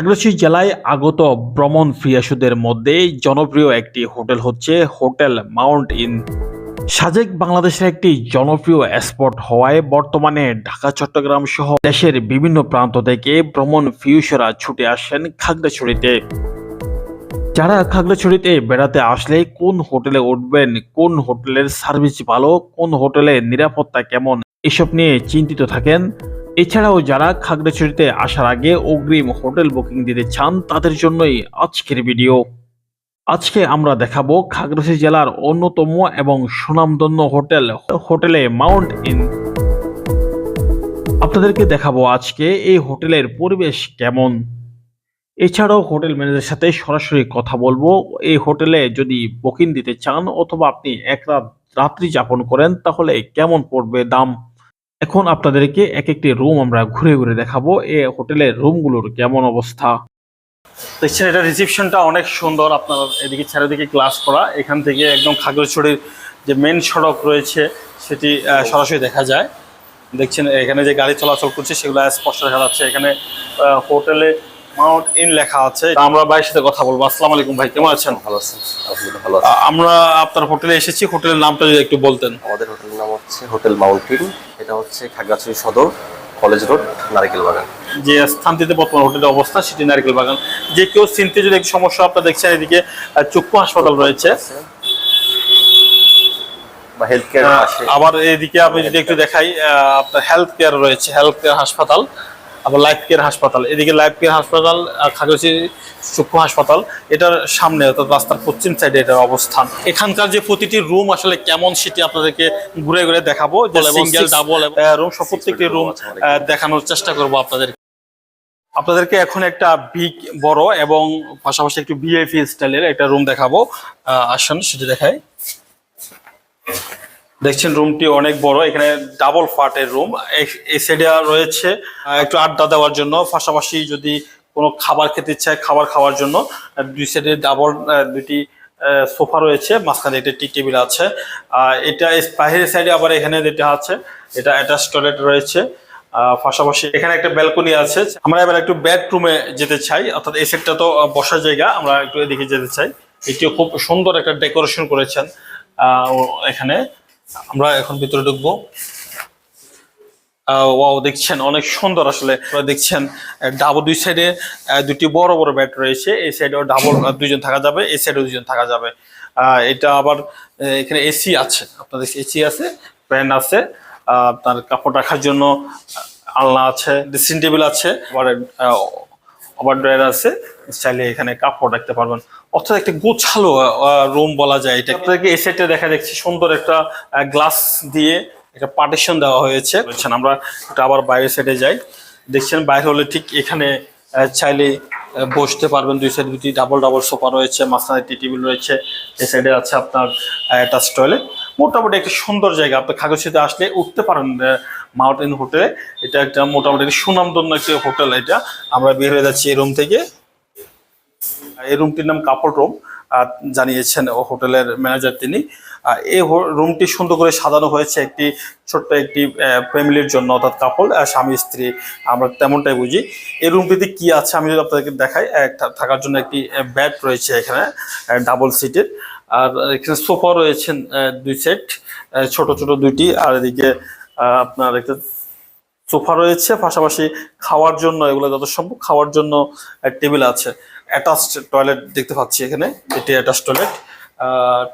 খাগড়াছড়ি জেলায় আগত ভ্রমণ ফিয়াসুদের মধ্যে জনপ্রিয় একটি হোটেল হচ্ছে হোটেল মাউন্ট ইন। সাজেক বাংলাদেশের একটি জনপ্রিয় স্পট হওয়ায় বর্তমানে ঢাকা, চট্টগ্রাম সহ দেশের বিভিন্ন প্রান্ত থেকে ভ্রমণ ফিউসরা ছুটে আসেন খাগড়াছড়িতে। যারা খাগড়াছড়িতে বেড়াতে আসলে কোন হোটেলে উঠবেন, কোন হোটেলের সার্ভিস ভালো, কোন হোটেলে নিরাপত্তা কেমন, এসব নিয়ে চিন্তিত থাকেন এছাড়াও যারা খাগড়াছড়িতে আসার আগে অগ্রিম হোটেল বুকিং দিতে চান, তাদের জন্যই আজকের ভিডিও। আজকে আমরা দেখাবো খাগড়াছড়ি জেলার অন্যতম এবং সুনামধন্য হোটেল, হোটেলে মাউন্ট ইন। আপনাদেরকে দেখাবো আজকে এই হোটেলের পরিবেশ কেমন। এছাড়াও হোটেল ম্যানেজারের সাথে সরাসরি কথা বলব। এই হোটেলে যদি বুকিং দিতে চান অথবা আপনি এক রাত রাত্রি যাপন করেন, তাহলে কেমন পড়বে দাম? এখন আপনাদেরকে এক একটি রুম আমরা ঘুরে ঘুরে দেখাবো। এ হোটেলের রুমগুলোর কেমন অবস্থা? দেখছেন, এটা রিসেপশনটা অনেক সুন্দর। আপনার এদিকে চারিদিকে ক্লাস করা। এখান থেকে একদম খাগড়ছড়ির যে মেন সড়ক রয়েছে, সেটি সরাসরি দেখা যায়। দেখছেন, এখানে যে গাড়ি চলাচল করছে, সেগুলো স্পষ্ট দেখা যাচ্ছে। এখানে হোটেলে মাউন্ট ইন লেখা আছে। আমরা ভাইয়ের সাথে কথা বলব। আসসালামু আলাইকুম ভাই কেমন আছেন? ভালো আছেন ভালো আছি। আমরা আপনার হোটেলে এসেছি। হোটেলের নামটা যদি একটু বলতেন। আমাদের হোটেলের নাম হচ্ছে হোটেল মাউন্টেন। এটা হচ্ছে খাগড়াছড়ি সদর কলেজ রোড নারিকেল বাগান। যে স্থানটিতে বর্তমান হোটেলের অবস্থা সেটি নারকেল বাগান। যে কেউ চিনতে যদি একটু সমস্যা আপনার দেখছেন এদিকে চক্ষু হাসপাতাল রয়েছে। আবার এদিকে আমি যদি একটু দেখাই আপনার হেলথ কেয়ার রয়েছে হেলথ কেয়ার হাসপাতাল। আবার লাইফ কেয়ার হাসপাতাল এদিকে লাইফ কেয়ার হাসপাতাল আর খাগড়াছড়ি চক্ষু হাসপাতাল। এটার সামনে অর্থাৎ রাস্তার পশ্চিম সাইডে এটার অবস্থান। এখানকার যে প্রতিটি রুম আসলে কেমন সেটি আপনাদেরকে ঘুরে ঘুরে দেখাবো। সিঙ্গেল ডাবল রুম সব প্রত্যেকটি রুম দেখানোর চেষ্টা করব আপনাদের আপনাদেরকে এখন একটা বিগ বড় এবং পাশাপাশি একটু ভিআইপি স্টাইলের একটা রুম দেখাবো। আসুন সেটি দেখাই। দেখছেন রুমটি অনেক বড়, এখানে ডাবল ফাটের রুম এই সাইডে রয়েছে একটু আড্ডা দেওয়ার জন্য, পাশাপাশি যদি কোনো খাবার খেতে ইচ্ছায় খাবার খাওয়ার জন্য দুই সাইডে ডাবল দুটি সোফা রয়েছে, মাঝখানে একটা টি টেবিল আছে। আর এটা বাহিরের সাইডে আবার এখানে যেটা আছে, এটা অ্যাটাচ টয়লেট রয়েছে। পাশাপাশি এখানে একটা ব্যালকনি আছে। আমরা এবার একটু বেডরুমে যেতে চাই, অর্থাৎ এই সেটটা তো বসার জায়গা, আমরা একটু এদিকে যেতে চাই। এটিও খুব সুন্দর একটা ডেকোরেশন করেছেন এখানে। আমরা এখন ভিতরে ঢুকবো। ওয়াও দেখছেন অনেক সুন্দর আসলে। দেখছেন ডাবল দুই সাইডে দুটি বড় বড় ব্যাট রয়েছে। এই সাইডেও ডাবল দুইজন থাকা যাবে, এই সাইডেও দুজন থাকা যাবে। এটা আবার এখানে এসি আছে। আপনাদের এসি আছে ফ্যান আছে আপনার কাপড় রাখার জন্য আলনা আছে ড্রেসিং টেবিল আছে, আবার ওভার ড্রয়ার আছে। চাইলে এখানে কাপড় রাখতে পারবেন। অর্থাৎ একটা গোছালো রুম বলা যায় এটা আপনাদেরকে এই সাইডে দেখা যাচ্ছে সুন্দর একটা গ্লাস দিয়ে একটা পার্টিশন দেওয়া হয়েছে। বুঝছেন আমরা একটু আবার বাইরের সাইডে যাই। দেখছেন, বাইরে হলে ঠিক এখানে চাইলে বসতে পারবেন। দুই সাইড দুটি ডাবল ডাবল সোফা রয়েছে, মাঝখানে টি টেবিল রয়েছে। এই সাইডে আছে আপনার অ্যাটাচ টয়লেট মোটামুটি একটা সুন্দর জায়গা। আপনি খাগড়াছড়িতে আসলে উঠতে পারেন মাউন্টেন হোটেলে। এটা একটা মোটামুটি সুনামধন্য একটি হোটেল এটা। আমরা বের হয়ে যাচ্ছি এই রুম থেকে। এই রুমটির নাম কাপড় রুম জানিয়েছেন ও হোটেলের ম্যানেজার তিনি। এই রুমটি সুন্দর করে সাজানো হয়েছে একটি ছোট্ট একটি ফ্যামিলির জন্য, অর্থাৎ কাপল স্বামী স্ত্রী। আমরা তেমনটাই বুঝি। এই রুমটিতে কি আছে আমি যদি আপনাদেরকে দেখাই থাকার জন্য একটি ব্যাড রয়েছে এখানে ডাবল সিটের আর এখানে সোফা রয়েছেন দুই সেট ছোট ছোট দুইটি। আর এদিকে আপনার একটা সোফা রয়েছে, পাশাপাশি খাওয়ার জন্য, এগুলো যত সম্ভব খাওয়ার জন্য টেবিল আছে। অ্যাটাচড টয়লেট দেখতে পাচ্ছি এখানে, এটি অ্যাটাচ টয়লেট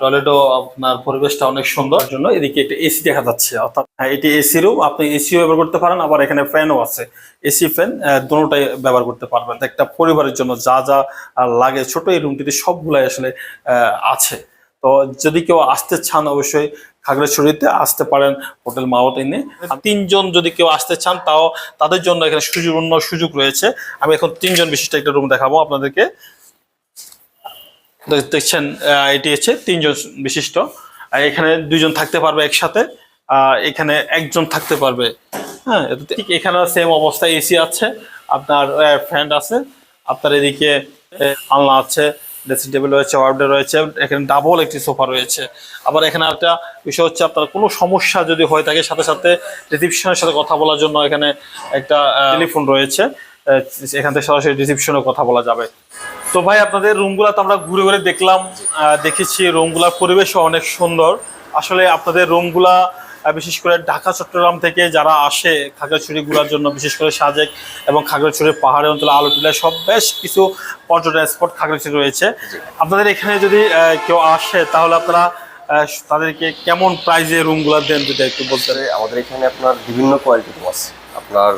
টয়লেটও আপনার পরিবেশটা অনেক সুন্দর। জন্য এদিকে একটা এসি দেখা যাচ্ছে অর্থাৎ হ্যাঁ, এটি এসি রুম আপনি এসিও ব্যবহার করতে পারেন আবার এখানে ফ্যানও আছে। এসি ফ্যান দুটোটাই ব্যবহার করতে পারবেন। একটা পরিবারের জন্য যা যা লাগে ছোট এই রুমটিতে সবগুলাই আসলে আছে। তো যদি কেউ আসতে চান অবশ্যই খাগড়াছড়িতে আসতে পারেন হোটেল মাওয়াতিনে তিনজন যদি কেউ আসতে চান তাও তাদের জন্য এখানে সুযোগ সুযোগ রয়েছে। আমি এখন তিনজন বিশিষ্ট একটা রুম দেখাবো আপনাদেরকে। দেখছেন এটি হচ্ছে তিনজন বিশিষ্ট। এখানে দুইজন থাকতে পারবে একসাথে এখানে একজন থাকতে পারবে। হ্যাঁ ঠিক এখানে সেম অবস্থা এসি আছে, আপনার ফ্যান আছে, আপনার এদিকে আলনা আছে ড্রেসিং টেবিল রয়েছে ওয়ার্ডে রয়েছে, এখানে ডাবল একটি সোফা রয়েছে। আবার এখানে একটা বিষয় হচ্ছে, আপনার কোনো সমস্যা যদি হয়ে থাকে, সাথে সাথে রিসিপশনের সাথে কথা বলার জন্য এখানে একটা টেলিফোন রয়েছে এখান থেকে সরাসরি রিসিপশনে কথা বলা যাবে। তো ভাই, আপনাদের রুমগুলো তো আমরা ঘুরে ঘুরে দেখলাম দেখেছি রুমগুলার পরিবেশও অনেক সুন্দর। আসলে আপনাদের রুমগুলা বিশেষ করে ঢাকা, চট্টগ্রাম থেকে যারা আসে খাগড়াছড়ি ঘোরার জন্য, বিশেষ করে সাজেক এবং খাগড়াছড়ির পাহাড়ি অঞ্চলে আলোটিলা সব বেশ কিছু পর্যটন স্পট খাগড়াছড়ি রয়েছে। আপনাদের এখানে যদি কেউ আসে, তাহলে আপনারা তাদেরকে কেমন প্রাইজে রুমগুলো দেন, যদি একটু বলতে আমাদের এখানে আপনার বিভিন্ন কোয়ালিটির রুম আছে। আপনার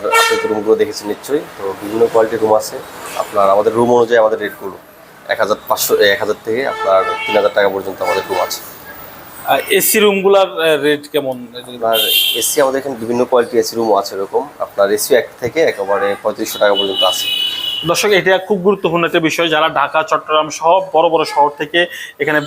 রুমগুলো দেখেছেন নিশ্চয়ই। তো বিভিন্ন কোয়ালিটির রুম আছে। আপনার আমাদের রুম অনুযায়ী আমাদের রেটগুলো এক হাজার পাঁচশো এক হাজার থেকে আপনার তিন হাজার টাকা পর্যন্ত আমাদের রুম আছে। এসি রুমগুলার রেট কেমন? আপনার এসি আমাদের এখানে বিভিন্ন কোয়ালিটি এসি রুমও আছে এরকম। আপনার এসি এক থেকে একেবারে পঁয়ত্রিশশো টাকা পর্যন্ত আছে। দর্শক এটা খুব গুরুত্বপূর্ণ একটা বিষয়। যারা ঢাকা চট্টগ্রাম সহ বড় বড় শহর থেকে এখানে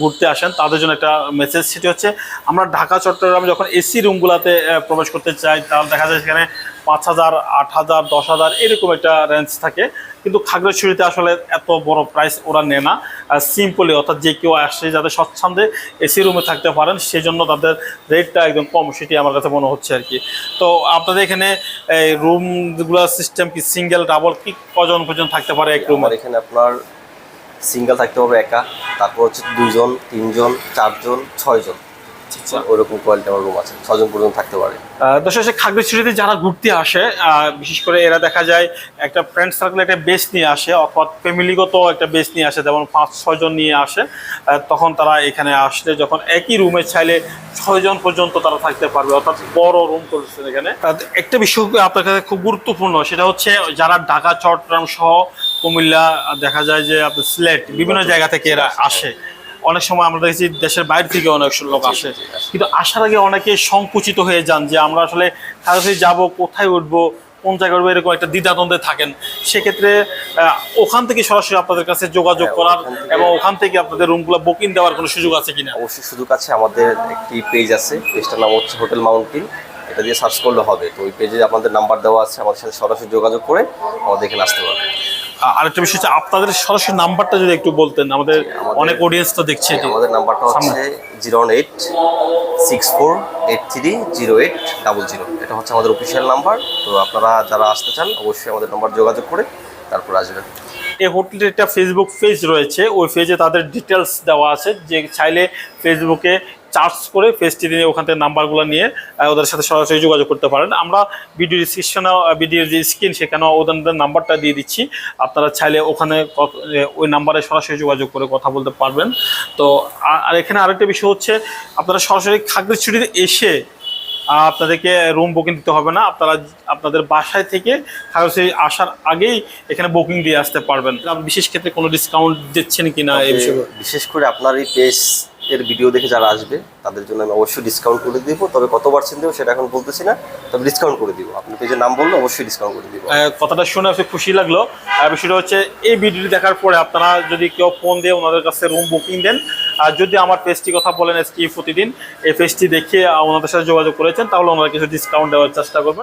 ঘুরতে আসেন তাদের জন্য একটা মেসেজ সেটি হচ্ছে আমরা ঢাকা চট্টগ্রাম যখন এসি রুমগুলোতে প্রবেশ করতে চাই তাহলে দেখা যায় সেখানে পাঁচ হাজার, আট হাজার, দশ হাজার এরকম একটা রেঞ্জ থাকে। কিন্তু খাগড়াছড়িতে আসলে এত বড় প্রাইস ওরা নেয় না। সিম্পলি অর্থাৎ যে কেউ আসে যাতে স্বচ্ছন্দে এসি রুমে থাকতে পারেন সেই জন্য তাদের রেটটা একদম কম, সেটি আমার কাছে মনে হচ্ছে আর কি। তো আপনাদের এখানে এই রুমগুলো সিস্টেম কি সিঙ্গেল ডাবল কি কজন পর্যন্ত থাকতে পারে এক রুমে এখানে আপনার সিঙ্গেল থাকতে হবে একা। তারপর হচ্ছে দুজন, তিনজন, চারজন, ছয়জন। ওইরকম কোয়ালিটি আমার রুম আছে। ছজন পর্যন্ত থাকতে পারে। দর্শক সে খাগড়াছড়িতে যারা ঘুরতে আসে বিশেষ করে এরা দেখা যায় একটা ফ্রেন্ড সার্কেল একটা বেস নিয়ে আসে অথবা ফ্যামিলিগত একটা বেস নিয়ে আসে যেমন পাঁচ ছয়জন নিয়ে আসে তখন তারা এখানে আসলে যখন একই রুমে চাইলে ছয়জন পর্যন্ত তারা থাকতে পারবে অর্থাৎ বড় রুম করেছেন এখানে। একটা বিষয় আপনার কাছে খুব গুরুত্বপূর্ণ সেটা হচ্ছে যারা ঢাকা চট্টগ্রাম সহ কুমিল্লা দেখা যায় যে আপনার সিলেট বিভিন্ন জায়গা থেকে এরা আসে। অনেক সময় আমরা দেখেছি দেশের বাইরে থেকে অনেক লোক আসে। কিন্তু আসার আগে অনেকে সংকুচিত হয়ে যান যে আমরা আসলে খাগড়াছড়ি যাব কোথায় উঠবো কোন জায়গায় উঠবো এরকম একটা দ্বিধাদ্বন্দ্বে থাকেন। সেক্ষেত্রে ওখান থেকে সরাসরি আপনাদের কাছে যোগাযোগ হ্যাঁ, করার এবং ওখান থেকে আপনাদের রুমগুলো বুকিং দেওয়ার কোনো সুযোগ আছে কিনা? অবশ্যই সুযোগ আছে। আমাদের একটি পেজ আছে। পেজটার নাম হচ্ছে হোটেল মাউন্টেন এটা দিয়ে সার্চ করলে হবে। তো ওই পেজে আপনাদের নাম্বার দেওয়া আছে। আমাদের সাথে সরাসরি যোগাযোগ করে আমাদের এখানে আসতে পারবে আরেকটা বিষয় হচ্ছে আপনাদের সরাসরি নাম্বারটা যদি একটু বলতেন আমাদের আমাদের- অনেক অডিয়েন্স তো দেখছে। আমাদের নাম্বারটা হচ্ছে zero one eight six four eight three zero eight double zero এটা হচ্ছে আমাদের অফিসিয়াল নাম্বার তো আপনারা যারা আসতে চান অবশ্যই আমাদের নাম্বার যোগাযোগ করে তারপর আসবেন এই হোটেলের একটা ফেসবুক পেজ রয়েছে ওই পেজে তাদের ডিটেলস দেওয়া আছে যে চাইলে ফেসবুকে চার্জ করে পেজটি দিয়ে ওখান থেকে নাম্বারগুলো নিয়ে ওদের সাথে সরাসরি যোগাযোগ করতে পারেন। আমরা ভিডিও ডিসক্রিপশনে ভিডিওর যে স্ক্রিন সেখানে ওদের নাম্বারটা দিয়ে দিচ্ছি। আপনারা চাইলে ওখানে ওই নাম্বারে সরাসরি যোগাযোগ করে কথা বলতে পারবেন। তো আর- আর এখানে আরেকটা বিষয় হচ্ছে আপনারা সরাসরি খাগড়াছড়িতে এসে আপনাদেরকে রুম বুকিং দিতে হবে না। আপনারা আপনাদের বাসায় থেকে খাগড়াছড়ি আসার আগেই এখানে বুকিং দিয়ে আসতে পারবেন। বিশেষ ক্ষেত্রে কোনো ডিসকাউন্ট দিচ্ছেন কিনা এই বিষয়ে? বিশেষ করে আপনার এই পেজ এর ভিডিও দেখে যারা আসবে, তাদের জন্য আমি অবশ্যই ডিসকাউন্ট করে দিব। তবে কত পার্সেন্ট দেবো সেটা এখন বলতেছি না, তবে ডিসকাউন্ট করে দিব। আপনি পেজের নাম বললে অবশ্যই ডিসকাউন্ট করে দিব। কথাটা শুনে আসলে খুশি লাগল। আর বিষয়টা হচ্ছে, এই ভিডিওটি দেখার পরে আপনারা যদি কেউ ফোন দিয়ে ওনাদের কাছে রুম বুকিং দেন, আর যদি আমার পেজটি কথা বলেন এসকি প্রতিদিন, এই পেজটি দেখে ওনাদের সাথে যোগাযোগ করেছেন, তাহলে ওনারা কিছু ডিসকাউন্ট দেওয়ার চেষ্টা করবেন।